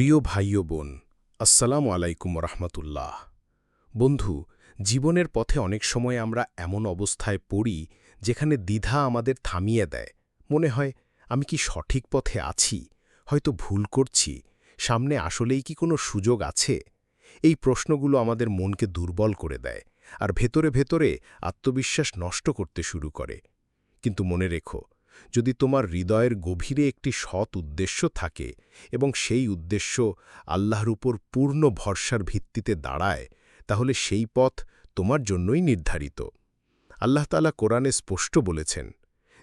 প্রিয় ভাই ও বোন, আসসালামু আলাইকুম রহমতুল্লাহ বন্ধু, জীবনের পথে অনেক সময় আমরা এমন অবস্থায় পড়ি যেখানে দ্বিধা আমাদের থামিয়ে দেয়। মনে হয়, আমি কি সঠিক পথে আছি? হয়তো ভুল করছি। সামনে আসলেই কি কোনো সুযোগ আছে? এই প্রশ্নগুলো আমাদের মনকে দুর্বল করে দেয় আর ভেতরে ভেতরে আত্মবিশ্বাস নষ্ট করতে শুরু করে। কিন্তু মনে রেখো যদি তোমার হৃদয়ের গভীরে একটি সৎ উদ্দেশ্য থাকে এবং সেই উদ্দেশ্য আল্লাহর উপর পূর্ণ ভরসার ভিত্তিতে দাঁড়ায়, তাহলে সেই পথ তোমার জন্যই নির্ধারিত। আল্লাহ তালা কোরআনে স্পষ্ট বলেছেন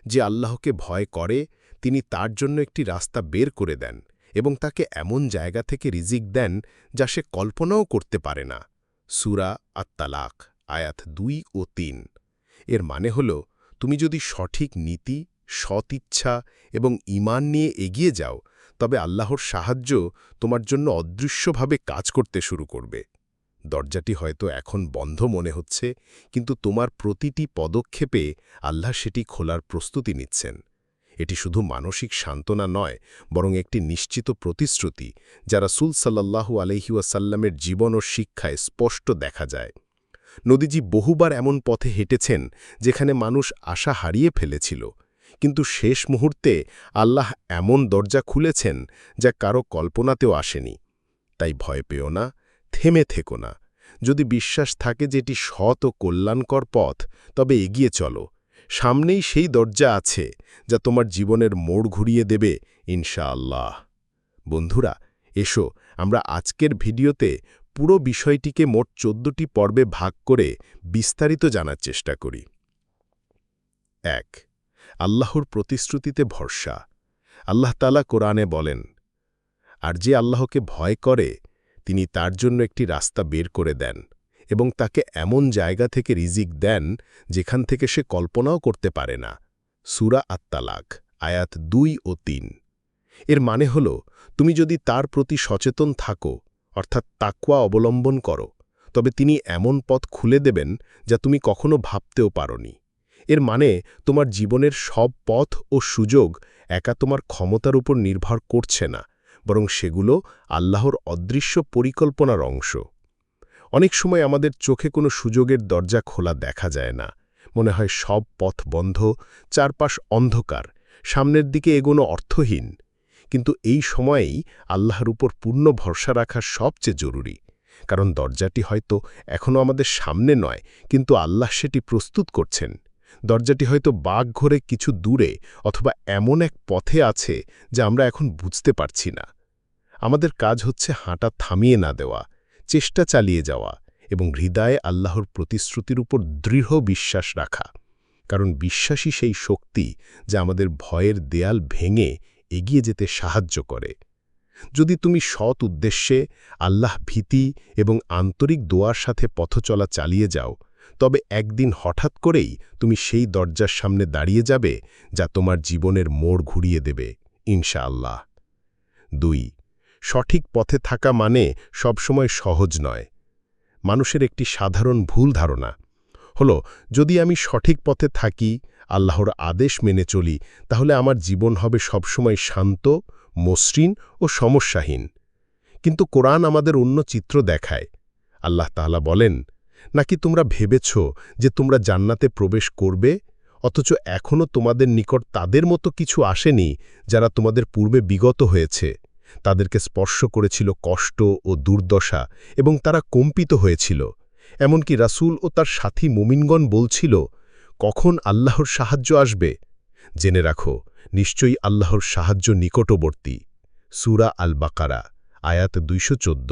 যে আল্লাহকে ভয় করে, তিনি তার জন্য একটি রাস্তা বের করে দেন এবং তাকে এমন জায়গা থেকে রিজিক দেন যা সে কল্পনাও করতে পারে না। সুরা আত্মালাক আয়াত দুই ও তিন। এর মানে হল, তুমি যদি সঠিক নীতি সৎ ইচ্ছা এবং ইমান নিয়ে এগিয়ে যাও, তবে আল্লাহর সাহায্য তোমার জন্য অদৃশ্যভাবে কাজ করতে শুরু করবে। দরজাটি হয়তো এখন বন্ধ মনে হচ্ছে, কিন্তু তোমার প্রতিটি পদক্ষেপে আল্লাহ সেটি খোলার প্রস্তুতি নিচ্ছেন। এটি শুধু মানসিক সান্ত্বনা নয়, বরং একটি নিশ্চিত প্রতিশ্রুতি যা রাসুল সাল্লাহু আলহিউসাল্লামের জীবন ও শিক্ষায় স্পষ্ট দেখা যায়। নদীজি বহুবার এমন পথে হেঁটেছেন, যেখানে মানুষ আশা হারিয়ে ফেলেছিল। কিন্তু শেষ মুহূর্তে আল্লাহ এমন দরজা খুলেছেন যা কারও কল্পনাতেও আসেনি। তাই ভয় পেও না, থেমে থেকো না। যদি বিশ্বাস থাকে যে এটি সৎ ও কল্যাণকর পথ, তবে এগিয়ে চলো। সামনেই সেই দরজা আছে যা তোমার জীবনের মোড় ঘুরিয়ে দেবে, ইনশাআল্লাহ। বন্ধুরা, এসো, আমরা আজকের ভিডিওতে পুরো বিষয়টিকে মোট চোদ্দটি পর্বে ভাগ করে বিস্তারিত জানার চেষ্টা করি। এক আল্লাহর প্রতিশ্রুতিতে ভরসা। আল্লাহ তালা কোরআনে বলেন, আর যে আল্লাহকে ভয় করে, তিনি তার জন্য একটি রাস্তা বের করে দেন এবং তাকে এমন জায়গা থেকে রিজিক দেন যেখান থেকে সে কল্পনাও করতে পারে না। সুরা আত্মালাক আয়াত দুই ও তিন। এর মানে হল, তুমি যদি তার প্রতি সচেতন থাকো, অর্থাৎ তাকুয়া অবলম্বন করো, তবে তিনি এমন পথ খুলে দেবেন যা তুমি কখনো ভাবতেও পারনি। এর মানে তোমার জীবনের সব পথ ও সুযোগ একা তোমার ক্ষমতার উপর নির্ভর করছে না, বরং সেগুলো আল্লাহর অদৃশ্য পরিকল্পনার অংশ। অনেক সময় আমাদের চোখে কোনো সুযোগের দরজা খোলা দেখা যায় না। মনে হয় সব পথ বন্ধ, চারপাশ অন্ধকার, সামনের দিকে এগোনো অর্থহীন। কিন্তু এই সময়েই আল্লাহর উপর পূর্ণ ভরসা রাখা সবচেয়ে জরুরি। কারণ দরজাটি হয়তো এখনও আমাদের সামনে নয়, কিন্তু আল্লাহ সেটি প্রস্তুত করছেন। দরজাটি হয়তো বাঘ ঘরে কিছু দূরে অথবা এমন এক পথে আছে যা আমরা এখন বুঝতে পারছি না। আমাদের কাজ হচ্ছে হাঁটা থামিয়ে না দেওয়া, চেষ্টা চালিয়ে যাওয়া এবং হৃদয়ে আল্লাহর প্রতিশ্রুতির উপর দৃঢ় বিশ্বাস রাখা। কারণ বিশ্বাসী সেই শক্তি যা আমাদের ভয়ের দেয়াল ভেঙে এগিয়ে যেতে সাহায্য করে। যদি তুমি সৎ উদ্দেশ্যে আল্লাহ ভীতি এবং আন্তরিক দোয়ার সাথে পথচলা চালিয়ে যাও তবে একদিন হঠাৎ করেই তুমি সেই দরজার সামনে দাঁড়িয়ে যাবে যা তোমার জীবনের মোড় ঘুরিয়ে দেবে, ইনশাআল্লাহ। দুই, সঠিক পথে থাকা মানে সবসময় সহজ নয়। মানুষের একটি সাধারণ ভুল ধারণা হল, যদি আমি সঠিক পথে থাকি, আল্লাহর আদেশ মেনে চলি, তাহলে আমার জীবন হবে সবসময় শান্ত, মসৃণ ও সমস্যাহীন। কিন্তু কোরআন আমাদের অন্য চিত্র দেখায়। আল্লাহ তাহলা বলেন নাকি তোমরা ভেবেছ যে তোমরা জান্নাতে প্রবেশ করবে? অথচ এখনও তোমাদের নিকট তাদের মতো কিছু আসেনি যারা তোমাদের পূর্বে বিগত হয়েছে। তাদেরকে স্পর্শ করেছিল কষ্ট ও দুর্দশা এবং তারা কম্পিত হয়েছিল। এমনকি রাসুল ও তার সাথী মুমিনগণ বলছিল, কখন আল্লাহর সাহায্য আসবে? জেনে রাখো, নিশ্চয়ই আল্লাহর সাহায্য নিকটবর্তী। সুরা আল বাকারা আয়াত দুইশো চোদ্দ।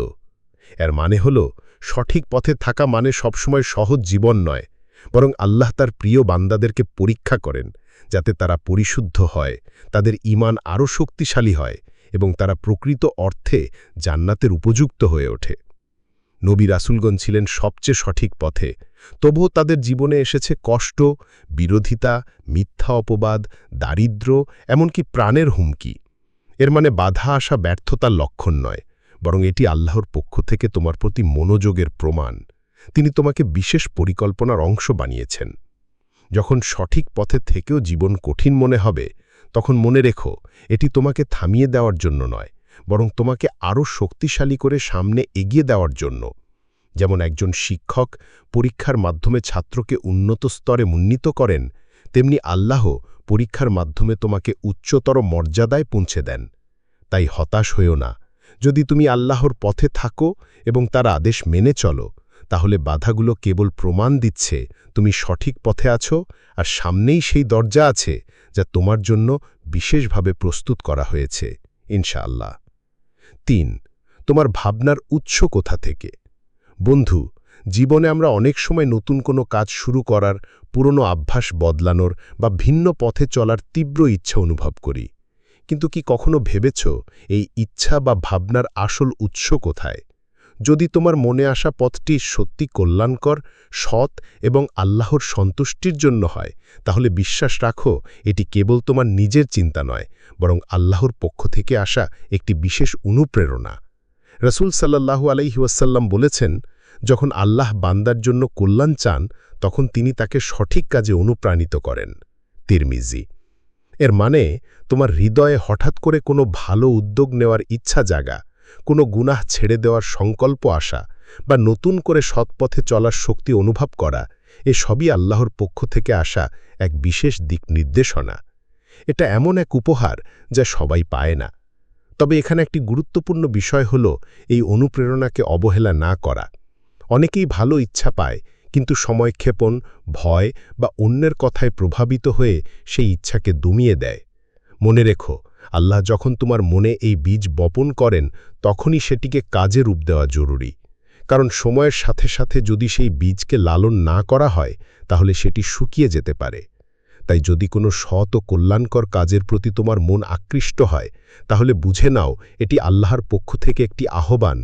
এর মানে হল সঠিক পথে থাকা মানে সবসময় সহজ জীবন নয়, বরং আল্লাহ তার প্রিয় বান্দাদেরকে পরীক্ষা করেন, যাতে তারা পরিশুদ্ধ হয়, তাদের ইমান আরও শক্তিশালী হয় এবং তারা প্রকৃত অর্থে জান্নাতের উপযুক্ত হয়ে ওঠে। নবী রাসুলগঞ্জ ছিলেন সবচেয়ে সঠিক পথে, তবুও তাদের জীবনে এসেছে কষ্ট, বিরোধিতা, মিথ্যা অপবাদ দারিদ্র এমনকি প্রাণের হুমকি। এর মানে বাধা আসা ব্যর্থতার লক্ষণ নয় বরং এটি আল্লাহর পক্ষ থেকে তোমার প্রতি মনোযোগের প্রমাণ। তিনি তোমাকে বিশেষ পরিকল্পনার অংশ বানিয়েছেন। যখন সঠিক পথে থেকেও জীবন কঠিন মনে হবে, তখন মনে রেখো, এটি তোমাকে থামিয়ে দেওয়ার জন্য নয়, বরং তোমাকে আরও শক্তিশালী করে সামনে এগিয়ে দেওয়ার জন্য। যেমন একজন শিক্ষক পরীক্ষার মাধ্যমে ছাত্রকে উন্নত স্তরে উন্নীত করেন, তেমনি আল্লাহ পরীক্ষার মাধ্যমে তোমাকে উচ্চতর মর্যাদায় পৌঁছে দেন। তাই হতাশ হইও না। যদি তুমি আল্লাহর পথে থাকো এবং তার আদেশ মেনে চলো, তাহলে বাধাগুলো কেবল প্রমাণ দিচ্ছে তুমি সঠিক পথে আছো আর সামনেই সেই দরজা আছে যা তোমার জন্য বিশেষভাবে প্রস্তুত করা হয়েছে, ইনশাআল্লাহ। তিন, তোমার ভাবনার উৎস কোথা থেকে? বন্ধু, জীবনে আমরা অনেক সময় নতুন কোনো কাজ শুরু করার, পুরনো অভ্যাস বদলানোর বা ভিন্ন পথে চলার তীব্র ইচ্ছা অনুভব করি। কিন্তু কি কখনো ভেবেছ এই ইচ্ছা বা ভাবনার আসল উৎস কোথায়? যদি তোমার মনে আসা পথটি সত্যি কল্যাণকর, সৎ এবং আল্লাহর সন্তুষ্টির জন্য হয়, তাহলে বিশ্বাস রাখো এটি কেবল তোমার নিজের চিন্তা নয়, বরং আল্লাহর পক্ষ থেকে আসা একটি বিশেষ অনুপ্রেরণা। রসুল সাল্লাহু আলাইহিওয়াসাল্লাম বলেছেন, যখন আল্লাহ বান্দার জন্য কল্যাণ চান, তখন তিনি তাকে সঠিক কাজে অনুপ্রাণিত করেন। তিরমিজি এর মানে তোমার হৃদয়ে হঠাৎ করে কোনো ভালো উদ্যোগ নেওয়ার ইচ্ছা জাগা, কোনো গুনাহ ছেড়ে দেওয়ার সংকল্প আসা, বা নতুন করে সৎপথে চলার শক্তি অনুভব করা, এ সবই আল্লাহর পক্ষ থেকে আসা এক বিশেষ দিক নির্দেশনা। এটা এমন এক উপহার যা সবাই পায় না। তবে এখানে একটি গুরুত্বপূর্ণ বিষয় হল, এই অনুপ্রেরণাকে অবহেলা না করা। অনেকেই ভালো ইচ্ছা পায় কিন্তু সময়ক্ষেপণ, ভয় বা অন্যের কথায় প্রভাবিত হয়ে সেই ইচ্ছাকে দমিয়ে দেয়। মনে রেখো, আল্লাহ যখন তোমার মনে এই বীজ বপন করেন, তখনই সেটিকে কাজে রূপ দেওয়া জরুরি। কারণ সময়ের সাথে সাথে যদি সেই বীজকে লালন না করা হয়, তাহলে সেটি শুকিয়ে যেতে পারে। তাই যদি কোনো সৎ ও কল্যাণকর কাজের প্রতি তোমার মন আকৃষ্ট হয়, তাহলে বুঝে নাও, এটি আল্লাহর পক্ষ থেকে একটি আহ্বান।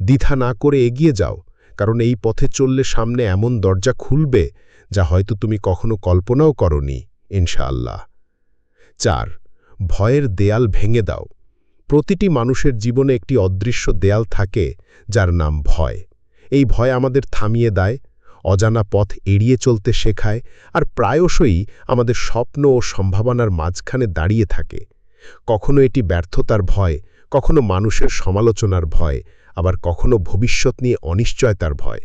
দ্বিধা না করে এগিয়ে যাও কারণ এই পথে চললে সামনে এমন দরজা খুলবে যা হয়তো তুমি কখনো কল্পনাও করনি, ইনশাআল্লাহ। চার, ভয়ের দেয়াল ভেঙে দাও। প্রতিটি মানুষের জীবনে একটি অদৃশ্য দেয়াল থাকে যার নাম ভয়। এই ভয় আমাদের থামিয়ে দেয়, অজানা পথ এড়িয়ে চলতে শেখায় আর প্রায়শই আমাদের স্বপ্ন ও সম্ভাবনার মাঝখানে দাঁড়িয়ে থাকে। কখনো এটি ব্যর্থতার ভয়, কখনো মানুষের সমালোচনার ভয় আবার কখনো ভবিষ্যৎ নিয়ে অনিশ্চয়তার ভয়।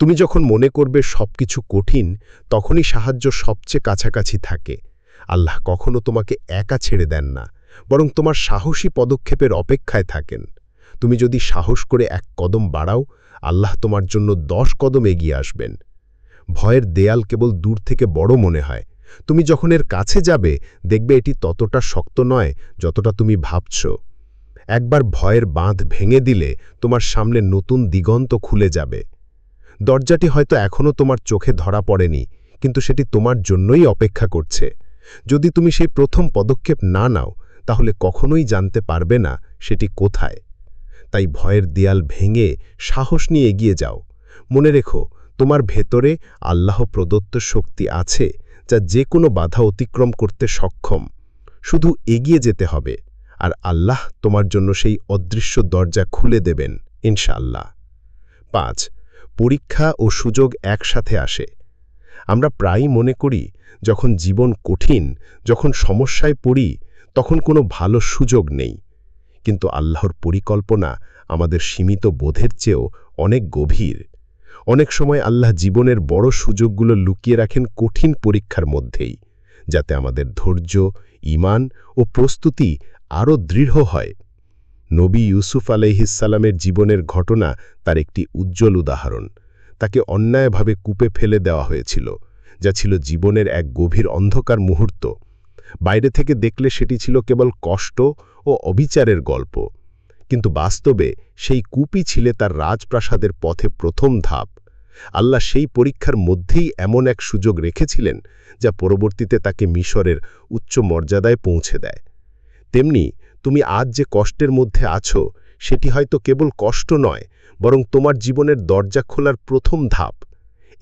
তুমি যখন মনে করবে সব কিছু কঠিন, তখনই সাহায্য সবচেয়ে কাছাকাছি থাকে। আল্লাহ কখনো তোমাকে একা ছেড়ে দেন না, বরং তোমার সাহসী পদক্ষেপের অপেক্ষায় থাকেন। তুমি যদি সাহস করে এক কদম বাড়াও, আল্লাহ তোমার জন্য দশ কদম এগিয়ে আসবেন। ভয়ের দেয়াল কেবল দূর থেকে বড় মনে হয়। তুমি যখন এর কাছে যাবে, দেখবে এটি ততটা শক্ত নয়, যতটা তুমি ভাবছ। একবার ভয়ের বাঁধ ভেঙে দিলে তোমার সামনে নতুন দিগন্ত খুলে যাবে। দরজাটি হয়তো এখনও তোমার চোখে ধরা পড়েনি, কিন্তু সেটি তোমার জন্যই অপেক্ষা করছে। যদি তুমি সেই প্রথম পদক্ষেপ না নাও, তাহলে কখনোই জানতে পারবে না সেটি কোথায়। তাই ভয়ের দেয়াল ভেঙে সাহস নিয়ে এগিয়ে যাও। মনে রেখো, তোমার ভেতরে আল্লাহ প্রদত্ত শক্তি আছে, যা যে কোনো বাধা অতিক্রম করতে সক্ষম। শুধু এগিয়ে যেতে হবে। আর আল্লাহ তোমার জন্য সেই অদৃশ্য দরজা খুলে দেবেন, ইনশাআল্লাহ। পাঁচ, পরীক্ষা ও সুযোগ একসাথে আসে। আমরা প্রায়ই মনে করি, যখন জীবন কঠিন, যখন সমস্যায় পড়ি, তখন কোনো ভালো সুযোগ নেই। কিন্তু আল্লাহর পরিকল্পনা আমাদের সীমিত বোধের চেয়েও অনেক গভীর। অনেক সময় আল্লাহ জীবনের বড় সুযোগগুলো লুকিয়ে রাখেন কঠিন পরীক্ষার মধ্যেই, যাতে আমাদের ধৈর্য ইমান ও প্রস্তুতি আরও দৃঢ় হয়। নবী ইউসুফ আলহিসাল্লামের জীবনের ঘটনা তার একটি উজ্জ্বল উদাহরণ। তাকে অন্যায়ভাবে কূপে ফেলে দেওয়া হয়েছিল, যা ছিল জীবনের এক গভীর অন্ধকার মুহূর্ত। বাইরে থেকে দেখলে সেটি ছিল কেবল কষ্ট ও অবিচারের গল্প। কিন্তু বাস্তবে সেই কূপই ছিলে তার রাজপ্রাসাদের পথে প্রথম ধাপ। আল্লাহ সেই পরীক্ষার মধ্যেই এমন এক সুযোগ রেখেছিলেন, যা পরবর্তীতে তাকে মিশরের উচ্চ মর্যাদায় পৌঁছে দেয়। তেমনি তুমি আজ যে কষ্টের মধ্যে আছো, সেটি হয়তো কেবল কষ্ট নয়, বরং তোমার জীবনের দরজা খোলার প্রথম ধাপ।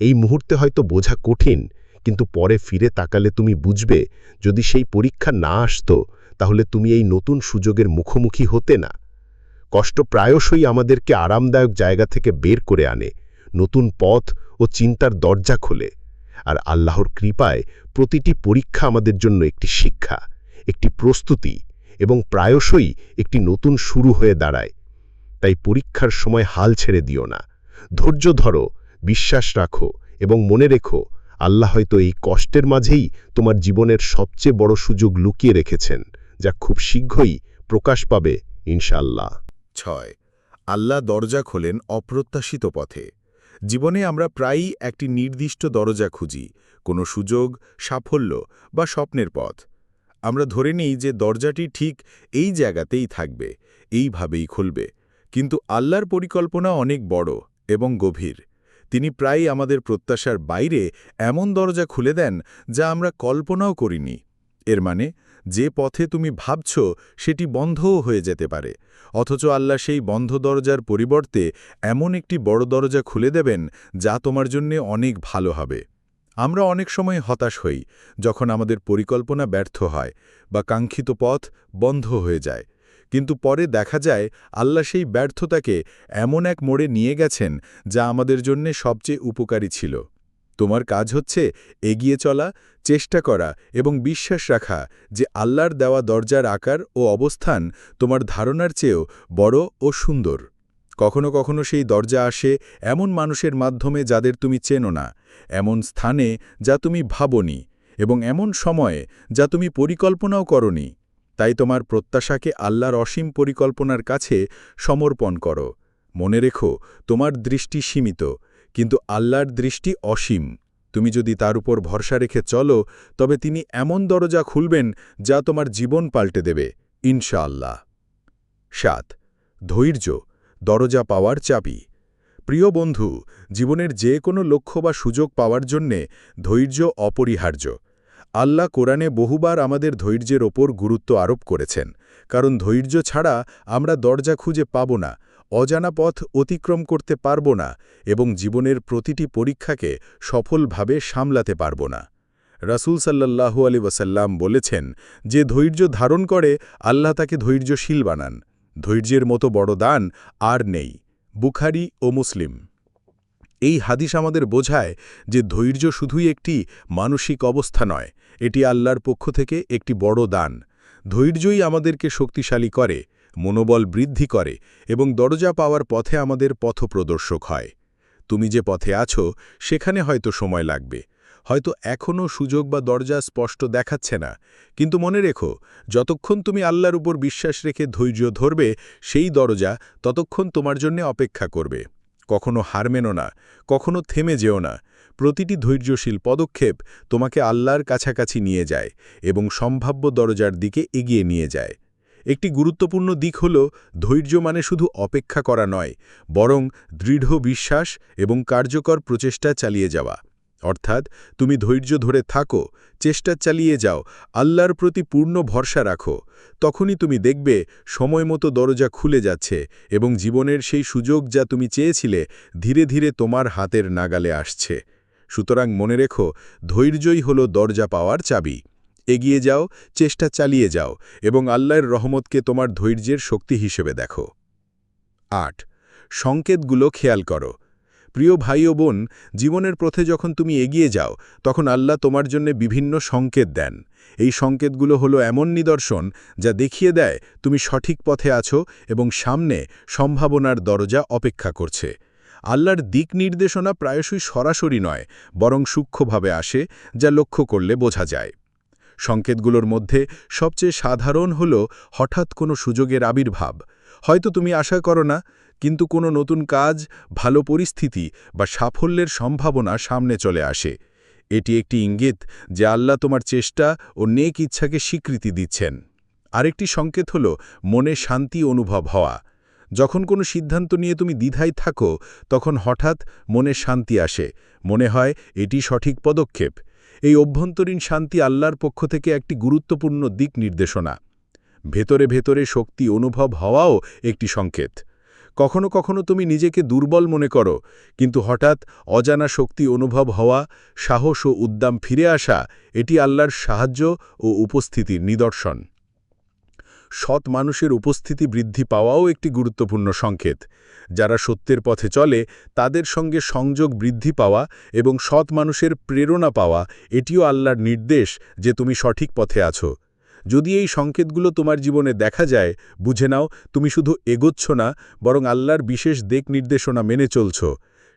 এই মুহূর্তে হয়তো বোঝা কঠিন, কিন্তু পরে ফিরে তাকালে তুমি বুঝবে, যদি সেই পরীক্ষা না আসতো, তাহলে তুমি এই নতুন সুযোগের মুখোমুখি হতে না। কষ্ট প্রায়শই আমাদেরকে আরামদায়ক জায়গা থেকে বের করে আনে, নতুন পথ ও চিন্তার দরজা খোলে। আর আল্লাহর কৃপায় প্রতিটি পরীক্ষা আমাদের জন্য একটি শিক্ষা, একটি প্রস্তুতি এবং প্রায়শই একটি নতুন শুরু হয়ে দাঁড়ায়। তাই পরীক্ষার সময় হাল ছেড়ে দিও না। ধৈর্য ধরো, বিশ্বাস রাখো এবং মনে রেখো, আল্লাহ হয়তো এই কষ্টের মাঝেই তোমার জীবনের সবচেয়ে বড় সুযোগ লুকিয়ে রেখেছেন, যা খুব শীঘ্রই প্রকাশ পাবে ইনশাল্লাহ ছয়, আল্লাহ দরজা খোলেন অপ্রত্যাশিত পথে। জীবনে আমরা প্রায়ই একটি নির্দিষ্ট দরজা খুঁজি, কোনো সুযোগ, সাফল্য বা স্বপ্নের পথ। আমরা ধরে নিই যে দরজাটি ঠিক এই জায়গাতেই থাকবে, এইভাবেই খুলবে। কিন্তু আল্লাহর পরিকল্পনা অনেক বড় এবং গভীর। তিনি প্রায়ই আমাদের প্রত্যাশার বাইরে এমন দরজা খুলে দেন যা আমরা কল্পনাও করিনি। এর মানে যে পথে তুমি ভাবছ, সেটি বন্ধও হয়ে যেতে পারে। অথচ আল্লাহ সেই বন্ধ দরজার পরিবর্তে এমন একটি বড় দরজা খুলে দেবেন যা তোমার জন্য অনেক ভালো হবে। আমরা অনেক সময় হতাশ হই যখন আমাদের পরিকল্পনা ব্যর্থ হয় বা কাঙ্ক্ষিত পথ বন্ধ হয়ে যায়। কিন্তু পরে দেখা যায় আল্লাহ সেই ব্যর্থতাকে এমন এক মোড়ে নিয়ে গেছেন যা আমাদের জন্য সবচেয়ে উপকারী ছিল। তোমার কাজ হচ্ছে এগিয়ে চলা, চেষ্টা করা এবং বিশ্বাস রাখা যে আল্লাহর দেওয়া দরজার আকার ও অবস্থান তোমার ধারণার চেয়েও বড় ও সুন্দর। কখনো কখনো সেই দরজা আসে এমন মানুষের মাধ্যমে যাদের তুমি চেনো না, এমন স্থানে যা তুমি ভাবনি এবং এমন সময়ে যা তুমি পরিকল্পনাও করনি। তাই তোমার প্রত্যাশাকে আল্লাহর অসীম পরিকল্পনার কাছে সমর্পণ করো। মনে রেখো, তোমার দৃষ্টি সীমিত, কিন্তু আল্লাহর দৃষ্টি অসীম। তুমি যদি তার উপর ভরসা রেখে চলো, তবে তিনি এমন দরজা খুলবেন যা তোমার জীবন পাল্টে দেবে। ইনশাআল্লাহ। সাত, ধৈর্য। দরজা পাওয়ার চাবি। প্রিয় বন্ধু, জীবনের যে কোনো লক্ষ্য বা সুযোগ পাওয়ার জন্যে ধৈর্য অপরিহার্য। আল্লাহ কোরআনে বহুবার আমাদের ধৈর্যের ওপর গুরুত্ব আরোপ করেছেন, কারণ ধৈর্য ছাড়া আমরা দরজা খুঁজে পাব না, অজানা পথ অতিক্রম করতে পারব না এবং জীবনের প্রতিটি পরীক্ষাকে সফলভাবে সামলাতে পারব না। রাসূল সাল্লাল্লাহু আলি ওয়াসাল্লাম বলেছেন, যে ধৈর্য ধারণ করে, আল্লাহ তাকে ধৈর্যশীল বানান। ধৈর্যের মতো বড় দান আর নেই, বুখারি ও মুসলিম। এই হাদিস আমাদের বোঝায় যে ধৈর্য শুধুই একটি মানসিক অবস্থা নয়, এটি আল্লাহর পক্ষ থেকে একটি বড় দান। ধৈর্যই আমাদেরকে শক্তিশালী করে, মনোবল বৃদ্ধি করে এবং দরজা পাওয়ার পথে আমাদের পথপ্রদর্শক হয়। তুমি যে পথে আছো, সেখানে হয়তো সময় লাগবে। হয়তো এখনও সুযোগ বা দরজা স্পষ্ট দেখাচ্ছে না। কিন্তু মনে রেখো, যতক্ষণ তুমি আল্লাহর উপর বিশ্বাস রেখে ধৈর্য ধরবে, সেই দরজা ততক্ষণ তোমার জন্য অপেক্ষা করবে। কখনো হার মেনো না, কখনো থেমে যেও না। প্রতিটি ধৈর্যশীল পদক্ষেপ তোমাকে আল্লাহর কাছাকাছি নিয়ে যায় এবং সম্ভাব্য দরজার দিকে এগিয়ে নিয়ে যায়। একটি গুরুত্বপূর্ণ দিক হল ধৈর্য মানে শুধু অপেক্ষা করা নয়, বরং দৃঢ় বিশ্বাস এবং কার্যকর প্রচেষ্টা চালিয়ে যাওয়া। অর্থাৎ তুমি ধৈর্য ধরে থাকো, চেষ্টা চালিয়ে যাও, আল্লাহর প্রতি পূর্ণ ভরসা রাখো, তখনই তুমি দেখবে সময় মতো দরজা খুলে যাচ্ছে এবং জীবনের সেই সুযোগ যা তুমি চেয়েছিলে ধীরে ধীরে তোমার হাতের নাগালে আসছে। সুতরাং মনে রেখো, ধৈর্যই হল দরজা পাওয়ার চাবি। এগিয়ে যাও, চেষ্টা চালিয়ে যাও এবং আল্লাহর রহমতকে তোমার ধৈর্যের শক্তি হিসেবে দেখো। আট, সংকেতগুলো খেয়াল করো। প্রিয় ভাই ও বোন, জীবনের পথে যখন তুমি এগিয়ে যাও, তখন আল্লাহ তোমার জন্য বিভিন্ন সংকেত দেন। এই সংকেতগুলো হলো এমন নিদর্শন যা দেখিয়ে দেয় তুমি সঠিক পথে আছো এবং সামনে সম্ভাবনার দরজা অপেক্ষা করছে। আল্লাহর দিক নির্দেশনা প্রায়শই সরাসরি নয়, বরং সূক্ষ্মভাবে আসে, যা লক্ষ্য করলে বোঝা যায়। সংকেতগুলোর মধ্যে সবচেয়ে সাধারণ হল হঠাৎ কোনো সুযোগের আবির্ভাব। হয়তো তুমি আশা করো না, কিন্তু কোনো নতুন কাজ, ভালো পরিস্থিতি বা সাফল্যের সম্ভাবনা সামনে চলে আসে। এটি একটি ইঙ্গিত যে আল্লাহ তোমার চেষ্টা ও নেক ইচ্ছাকে স্বীকৃতি দিচ্ছেন। আরেকটি সংকেত হল মনে শান্তি অনুভব হওয়া। যখন কোনো সিদ্ধান্ত নিয়ে তুমি দ্বিধায় থাকো, তখন হঠাৎ মনে শান্তি আসে। মনে হয় এটি সঠিক পদক্ষেপ। এই অভ্যন্তরীণ শান্তি আল্লাহর পক্ষ থেকে একটি গুরুত্বপূর্ণ দিক নির্দেশনা। ভেতরে ভেতরে শক্তি অনুভব হওয়াও একটি সংকেত। কখনো কখনো তুমি নিজেকে দুর্বল মনে করো, কিন্তু হঠাৎ অজানা শক্তি অনুভব হওয়া, সাহস ও উদ্দাম ফিরে আসা, এটি আল্লাহর সাহায্য ও উপস্থিতির নিদর্শন। সৎ মানুষের উপস্থিতি বৃদ্ধি পাওয়াও একটি গুরুত্বপূর্ণ সংকেত। যারা সত্যের পথে চলে, তাদের সঙ্গে সংযোগ বৃদ্ধি পাওয়া এবং সৎ মানুষের প্রেরণা পাওয়া, এটিও আল্লাহর নির্দেশ যে তুমি সঠিক পথে আছো। যদি এই সংকেতগুলো তোমার জীবনে দেখা যায়, বুঝে নাও, তুমি শুধু এগোচ্ছ না, বরং আল্লাহর বিশেষ দিক নির্দেশনা মেনে চলছ।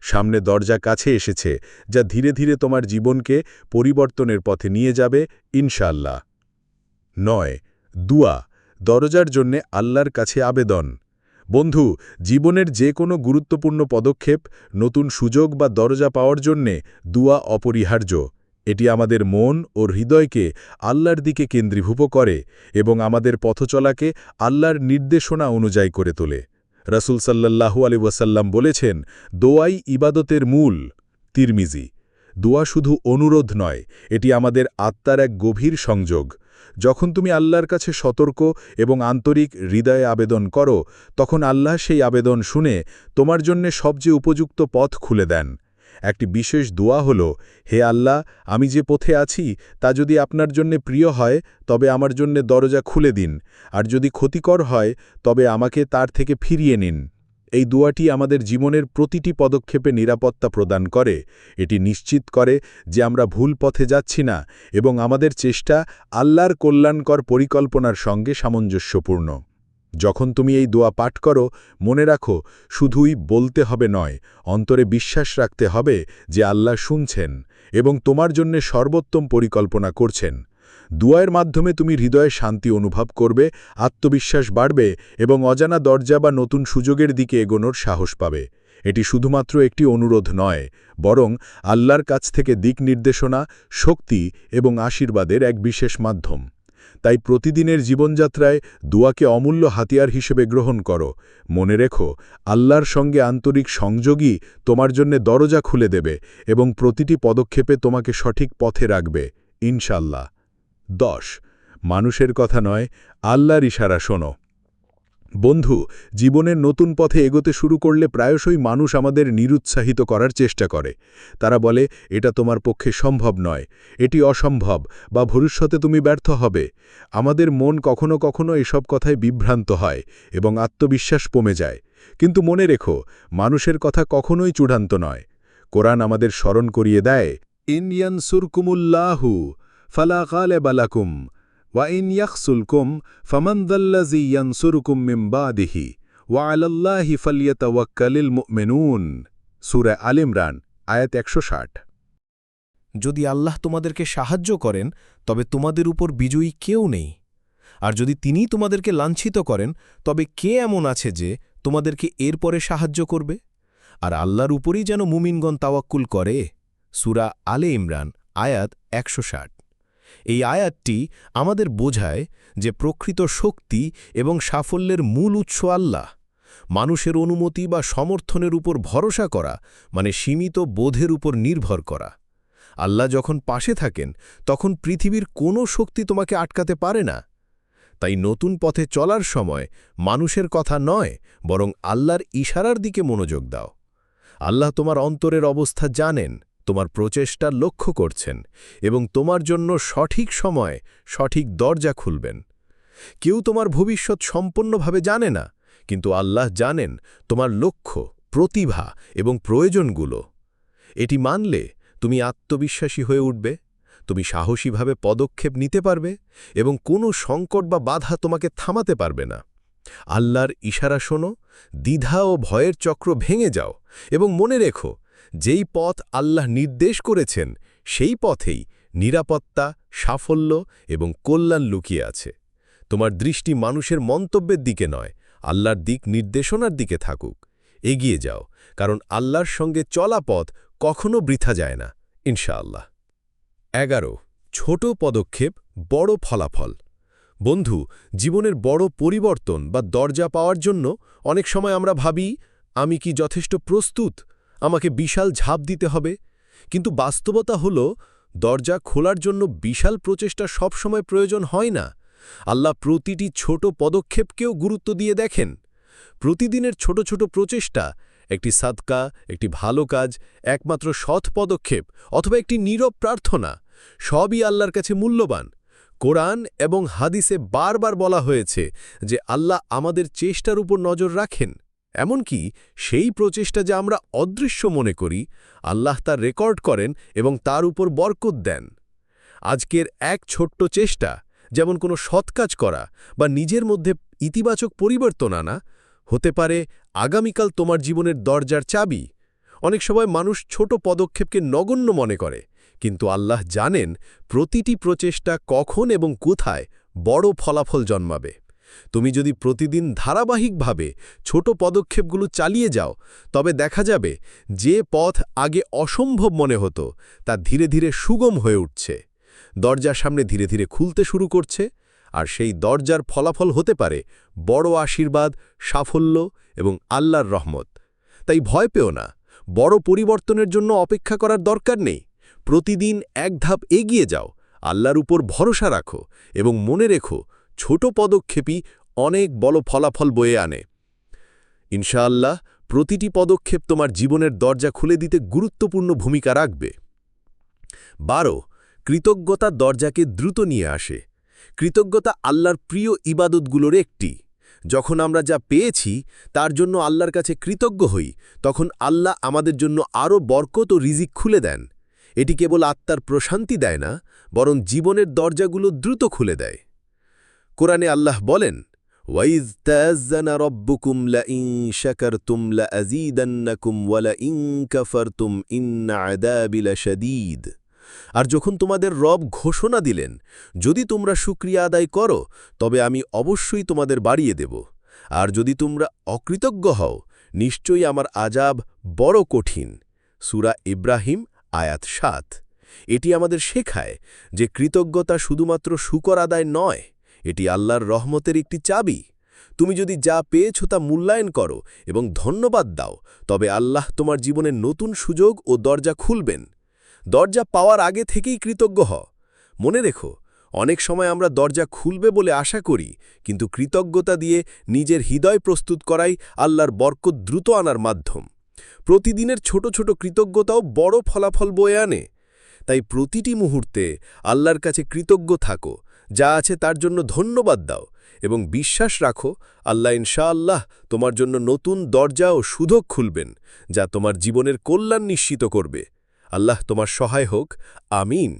সামনে দরজা কাছে এসেছে, যা ধীরে ধীরে তোমার জীবনকে পরিবর্তনের পথে নিয়ে যাবে ইনশাল্লাহ নয়, দুয়া। দরজার জন্যে আল্লাহর কাছে আবেদন। বন্ধু, জীবনের যে কোনো গুরুত্বপূর্ণ পদক্ষেপ, নতুন সুযোগ বা দরজা পাওয়ার জন্যে দুয়া অপরিহার্য। এটি আমাদের মন ও হৃদয়কে আল্লাহর দিকে কেন্দ্রীভূত করে এবং আমাদের পথচলাকে আল্লাহর নির্দেশনা অনুযায়ী করে তোলে। রাসুল সাল্লাল্লাহু আলি ওয়াসাল্লাম বলেছেন, দোয়াই ইবাদতের মূল। তিরমিজি, দোয়া শুধু অনুরোধ নয়, এটি আমাদের আত্মার এক গভীর সংযোগ। যখন তুমি আল্লাহর কাছে সতর্ক এবং আন্তরিক হৃদয়ে আবেদন করো, তখন আল্লাহ সেই আবেদন শুনে তোমার জন্যে সবচেয়ে উপযুক্ত পথ খুলে দেন। একটি বিশেষ দোয়া হল, হে আল্লাহ, আমি যে পথে আছি, তা যদি আপনার জন্যে প্রিয় হয়, তবে আমার জন্যে দরজা খুলে দিন। আর যদি ক্ষতিকর হয়, তবে আমাকে তার থেকে ফিরিয়ে নিন। এই দোয়াটি আমাদের জীবনের প্রতিটি পদক্ষেপে নিরাপত্তা প্রদান করে। এটি নিশ্চিত করে যে আমরা ভুল পথে যাচ্ছি না এবং আমাদের চেষ্টা আল্লাহর কল্যাণকর পরিকল্পনার সঙ্গে সামঞ্জস্যপূর্ণ। যখন তুমি এই দোয়া পাঠ করো, মনে রাখো, শুধুই বলতে হবে নয়, অন্তরে বিশ্বাস রাখতে হবে যে আল্লাহ শুনছেন এবং তোমার জন্যে সর্বোত্তম পরিকল্পনা করছেন। দুয়ায়ের মাধ্যমে তুমি হৃদয়ে শান্তি অনুভব করবে, আত্মবিশ্বাস বাড়বে এবং অজানা দরজা বা নতুন সুযোগের দিকে এগোনোর সাহস পাবে। এটি শুধুমাত্র একটি অনুরোধ নয়, বরং আল্লাহর কাছ থেকে দিক নির্দেশনা, শক্তি এবং আশীর্বাদের এক বিশেষ মাধ্যম। তাই প্রতিদিনের জীবনযাত্রায় দুয়াকে অমূল্য হাতিয়ার হিসেবে গ্রহণ করো। মনে রেখো, আল্লাহর সঙ্গে আন্তরিক সংযোগই তোমার জন্যে দরজা খুলে দেবে এবং প্রতিটি পদক্ষেপে তোমাকে সঠিক পথে রাখবে ইনশাল্লাহ দশ। মানুষের কথা নয়, আল্লাহর ইশারা শোনো। বন্ধু, জীবনের নতুন পথে এগোতে শুরু করলে প্রায়শই মানুষ আমাদের নিরুৎসাহিত করার চেষ্টা করে। তারা বলে, এটা তোমার পক্ষে সম্ভব নয়। এটি অসম্ভব বা ভবিষ্যতে তুমি ব্যর্থ হবে। আমাদের মন কখনো কখনো এসব কথায় বিভ্রান্ত হয় এবং আত্মবিশ্বাস কমে যায়। কিন্তু মনে রেখো, মানুষের কথা কখনোই চূড়ান্ত নয়। কোরআন আমাদের স্মরণ করিয়ে দেয় ইন্ডিয়ান সুরকুমুল্লাহু ফালা গালে বালাকুম ওয়াইন ইয়াকসুলকুম ফমন্দল্লাজি ইয়ানসুরকুম মিম্বাদিহি ওয়ালাল্লাহি ফালিয়াতাওয়াক্কালিল মুমিনুন সূরা আল ইমরান আয়াত একশো ষাট۔ যদি আল্লাহ তোমাদেরকে সাহায্য করেন, তবে তোমাদের উপর বিজয়ী কেউ নেই। আর যদি তিনি তোমাদেরকে লাঞ্ছিত করেন, তবে কে এমন আছে যে তোমাদেরকে এরপরে সাহায্য করবে? আর আল্লাহর উপরই যেন মুমিনগণ তাওয়াক্কুল করে। সুরা আলে ইমরান, আয়াত একশো এই আয়াতটি আমাদের বোঝায় যে প্রকৃত শক্তি এবং সাফল্যের মূল উৎস আল্লাহ। মানুষের অনুমতি বা সমর্থনের উপর ভরসা করা মানে সীমিত বোধের উপর নির্ভর করা। আল্লাহ যখন পাশে থাকেন, তখন পৃথিবীর কোনো শক্তি তোমাকে আটকাতে পারে না। তাই নতুন পথে চলার সময় মানুষের কথা নয়, বরং আল্লাহর ইশারার দিকে মনোযোগ দাও। আল্লাহ তোমার অন্তরের অবস্থা জানেন। তোমার প্রচেষ্টা লক্ষ্য করছেন এবং তোমার জন্য সঠিক সময়, সঠিক দরজা খুলবেন। কেউ তোমার ভবিষ্যৎ সম্পূর্ণভাবে জানে না, কিন্তু আল্লাহ জানেন তোমার লক্ষ্য, প্রতিভা এবং প্রয়োজনগুলো। এটি মানলে তুমি আত্মবিশ্বাসী হয়ে উঠবে, তুমি সাহসীভাবে পদক্ষেপ নিতে পারবে এবং কোনো সংকট বা বাধা তোমাকে থামাতে পারবে না। আল্লাহর ইশারা শোনো, দ্বিধা ও ভয়ের চক্র ভেঙে যাও এবং মনে রেখো যেই পথ আল্লাহ নির্দেশ করেছেন, সেই পথেই নিরাপত্তা, সাফল্য এবং কল্যাণ লুকিয়ে আছে। তোমার দৃষ্টি মানুষের মন্তব্যের দিকে নয়, আল্লাহর দিক নির্দেশনার দিকে থাকুক। এগিয়ে যাও, কারণ আল্লাহর সঙ্গে চলা পথ কখনো বৃথা যায় না, ইনশাআল্লাহ। এগারো, ছোট পদক্ষেপ, বড় ফলাফল। বন্ধু, জীবনের বড় পরিবর্তন বা দরজা পাওয়ার জন্য অনেক সময় আমরা ভাবি, আমি কি যথেষ্ট প্রস্তুত? আমাকে বিশাল ঝাঁপ দিতে হবে, কিন্তু বাস্তবতা হল, দরজা খোলার জন্য বিশাল প্রচেষ্টা সবসময় প্রয়োজন হয় না। আল্লাহ প্রতিটি ছোট পদক্ষেপকেও গুরুত্ব দিয়ে দেখেন। প্রতিদিনের ছোট ছোট প্রচেষ্টা, একটি সাদকা, একটি ভালো কাজ, একমাত্র সৎ পদক্ষেপ, অথবা একটি নীরব প্রার্থনা, সবই আল্লাহর কাছে মূল্যবান। কোরআন এবং হাদিসে বারবার বলা হয়েছে যে আল্লাহ আমাদের চেষ্টার উপর নজর রাখেন। এমনকি সেই প্রচেষ্টা যা আমরা অদৃশ্য মনে করি, আল্লাহ তার রেকর্ড করেন এবং তার উপর বরকত দেন। আজকের এক ছোট্ট চেষ্টা, যেমন কোনো সৎ কাজ করা বা নিজের মধ্যে ইতিবাচক পরিবর্তন আনা, হতে পারে আগামীকাল তোমার জীবনের দরজার চাবি। অনেক সময় মানুষ ছোট পদক্ষেপকে নগণ্য মনে করে, কিন্তু আল্লাহ জানেন প্রতিটি প্রচেষ্টা কখন এবং কোথায় বড় ফলাফল জন্মাবে। তুমি যদি প্রতিদিন ধারাবাহিকভাবে ছোট পদক্ষেপগুলো চালিয়ে যাও, তবে দেখা যাবে যে পথ আগে অসম্ভব মনে হতো, তা ধীরে ধীরে সুগম হয়ে উঠছে। দরজার সামনে ধীরে ধীরে খুলতে শুরু করছে, আর সেই দরজার ফলাফল হতে পারে বড় আশীর্বাদ, সাফল্য এবং আল্লাহর রহমত। তাই ভয় পেও না, বড় পরিবর্তনের জন্য অপেক্ষা করার দরকার নেই। প্রতিদিন এক ধাপ এগিয়ে যাও, আল্লাহর উপর ভরসা রাখো এবং মনে রেখো ছোট পদক্ষেপই অনেক বড় ফলাফল বয়ে আনে। ইনশাআল্লাহ, প্রতিটি পদক্ষেপ তোমার জীবনের দরজা খুলে দিতে গুরুত্বপূর্ণ ভূমিকা রাখবে। বারো কৃতজ্ঞতার দরজাকে দ্রুত নিয়ে আসে। কৃতজ্ঞতা আল্লাহর প্রিয় ইবাদতগুলোর একটি। যখন আমরা যা পেয়েছি, তার জন্য আল্লাহর কাছে কৃতজ্ঞ হই, তখন আল্লাহ আমাদের জন্য আরও বরকত ও রিজিক খুলে দেন। এটি কেবল আত্মার প্রশান্তি দেয় না, বরং জীবনের দরজাগুলো দ্রুত খুলে দেয়। কোরআনে আল্লাহ বলেন আর যখন তোমাদের রব ঘোষণা দিলেন, যদি তোমরা শুক্রিয়া আদায় করো, তবে আমি অবশ্যই তোমাদের বাড়িয়ে দেব। আর যদি তোমরা অকৃতজ্ঞ হও, নিশ্চয়ই আমার আজাব বড় কঠিন। সুরা ইব্রাহিম, আয়াত সাত। এটি আমাদের শেখায় যে কৃতজ্ঞতা শুধুমাত্র শুকর আদায় নয় এটি আল্লাহর রহমতের একটি চাবি। তুমি যদি যা পেয়েছ তা মূল্যায়ন করো এবং ধন্যবাদ দাও, তবে আল্লাহ তোমার জীবনে নতুন সুযোগ ও দরজা খুলবেন। দরজা পাওয়ার আগে থেকেই কৃতজ্ঞ হ। মনে রেখো, অনেক সময় আমরা দরজা খুলবে বলে আশা করি, কিন্তু কৃতজ্ঞতা দিয়ে নিজের হৃদয় প্রস্তুত করাই আল্লাহর বরকত দ্রুত আনার মাধ্যম। প্রতিদিনের ছোট ছোট কৃতজ্ঞতাও বড় ফলাফল বয়ে আনে। তাই প্রতিটি মুহূর্তে আল্লাহর কাছে কৃতজ্ঞ থাকো যা আছে তার জন্য ধন্যবাদ দাও এবং বিশ্বাস রাখো, আল্লাহ ইনশাআল্লাহ তোমার জন্য নতুন দরজা ও সুযোগ খুলবেন, যা তোমার জীবনের কল্যাণ নিশ্চিত করবে। আল্লাহ তোমার সহায় হোক। আমিন।